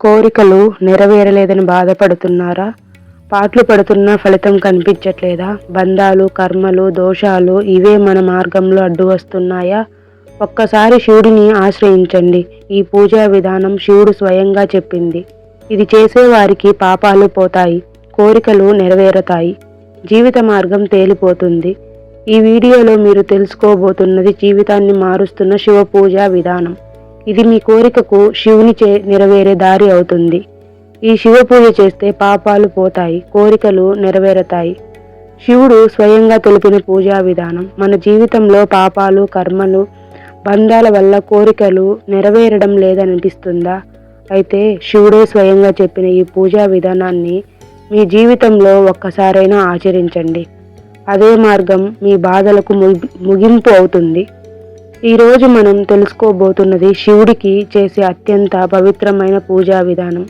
కోరికలు నెరవేరలేదని బాధపడుతున్నారా? పాటలు పడుతున్నా ఫలితం కనిపించట్లేదా? బంధాలు కర్మలు దోషాలు ఇవే మన మార్గంలో అడ్డు వస్తున్నాయా? ఒక్కసారి శివుడిని ఆశ్రయించండి. ఈ పూజా విధానం శివుడు స్వయంగా చెప్పింది. ఇది చేసేవారికి పాపాలు పోతాయి కోరికలు నెరవేరతాయి జీవిత మార్గం తేలిపోతుంది. ఈ వీడియోలో మీరు తెలుసుకోబోతున్నది జీవితాన్ని మారుస్తున్న శివ పూజా విధానం. ఇది మీ కోరికకు శివుని చే నెరవేరే దారి అవుతుంది. ఈ శివ పూజ చేస్తే పాపాలు పోతాయి కోరికలు నెరవేరతాయి. శివుడు స్వయంగా తెలిపిన పూజా విధానం మన జీవితంలో పాపాలు కర్మలు బంధాల వల్ల కోరికలు నెరవేరడం లేదనిపిస్తుందా? అయితే శివుడే స్వయంగా చెప్పిన ఈ పూజా విధానాన్ని మీ జీవితంలో ఒక్కసారైనా ఆచరించండి. అదే మార్గం మీ బాధలకు ముగింపు అవుతుంది. ఈరోజు మనం తెలుసుకోబోతున్నది శివుడికి చేసే అత్యంత పవిత్రమైన పూజా విధానం.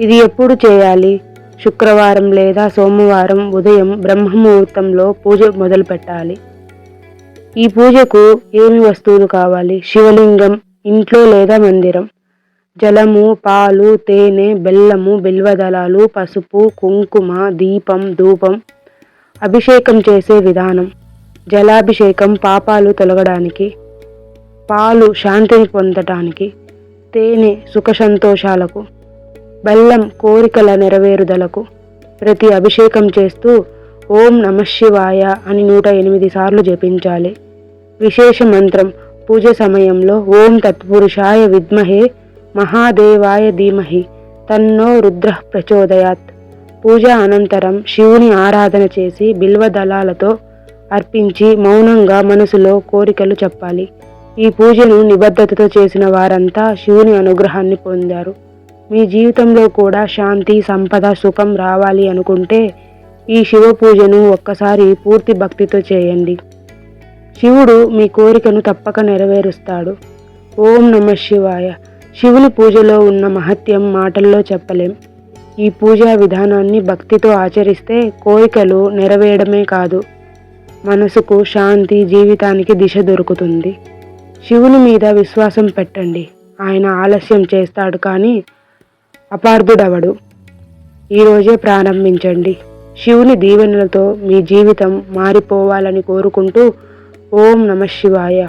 ఇది ఎప్పుడు చేయాలి? శుక్రవారం లేదా సోమవారం ఉదయం బ్రహ్మముహూర్తంలో పూజ మొదలు పెట్టాలి. ఈ పూజకు ఏమి వస్తువులు కావాలి? శివలింగం ఇంట్లో లేదా మందిరం? జలము పాలు తేనె బెల్లము బిల్వదళాలు పసుపు కుంకుమ దీపం ధూపం అభిషేకం చేసే విధానం. జలాభిషేకం పాపాలు తొలగడానికి. పాలు శాంతిని పొందటానికి తేనె సుఖ సంతోషాలకు బెల్లం కోరికల నెరవేరుదలకు ప్రతి అభిషేకం చేస్తూ ఓం నమశివాయ అని నూట ఎనిమిది సార్లు జపించాలి. విశేష మంత్రం పూజ సమయంలో ఓం తత్పురుషాయ విద్మహే మహాదేవాయ ధీమహి తన్నో రుద్ర ప్రచోదయాత్. పూజ అనంతరం శివుని ఆరాధన చేసి బిల్వ దళాలతో అర్పించి మౌనంగా మనసులో కోరికలు చెప్పాలి. ఈ పూజను నిబద్ధతతో చేసిన వారంతా శివుని అనుగ్రహాన్ని పొందారు. మీ జీవితంలో కూడా శాంతి సంపద సుఖం రావాలి అనుకుంటే ఈ శివ పూజను ఒక్కసారి పూర్తి భక్తితో చేయండి. శివుడు మీ కోరికను తప్పక నెరవేరుస్తాడు. ఓం నమ శివాయ. శివుని పూజలో ఉన్న మహత్యం మాటల్లో చెప్పలేం. ఈ పూజా విధానాన్ని భక్తితో ఆచరిస్తే కోరికలు నెరవేయడమే కాదు. మనసుకు శాంతి జీవితానికి దిశ దొరుకుతుంది. శివుని మీద విశ్వాసం పెట్టండి. ఆయన ఆలస్యం చేస్తాడు కానీ అపార్థుడవడు. ఈరోజే ప్రారంభించండి. శివుని దీవెనలతో మీ జీవితం మారిపోవాలని కోరుకుంటూ ఓం నమ శివాయ.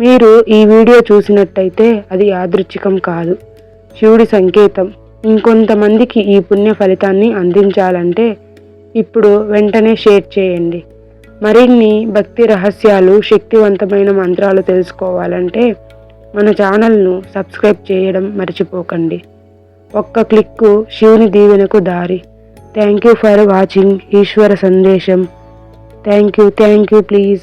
మీరు ఈ వీడియో చూసినట్టయితే అది యాదృచ్ఛికం కాదు. శివుడి సంకేతం. ఇంకొంతమందికి ఈ పుణ్య ఫలితాన్ని అందించాలంటే ఇప్పుడు వెంటనే షేర్ చేయండి. మరిన్ని భక్తి రహస్యాలు శక్తివంతమైన మంత్రాలు తెలుసుకోవాలంటే మన ఛానల్ను సబ్స్క్రైబ్ చేయడం మర్చిపోకండి. ఒక్క క్లిక్కు శివుని దీవెనకు దారి. Thank you for watching Eshwara Sandesham. Thank you thank you please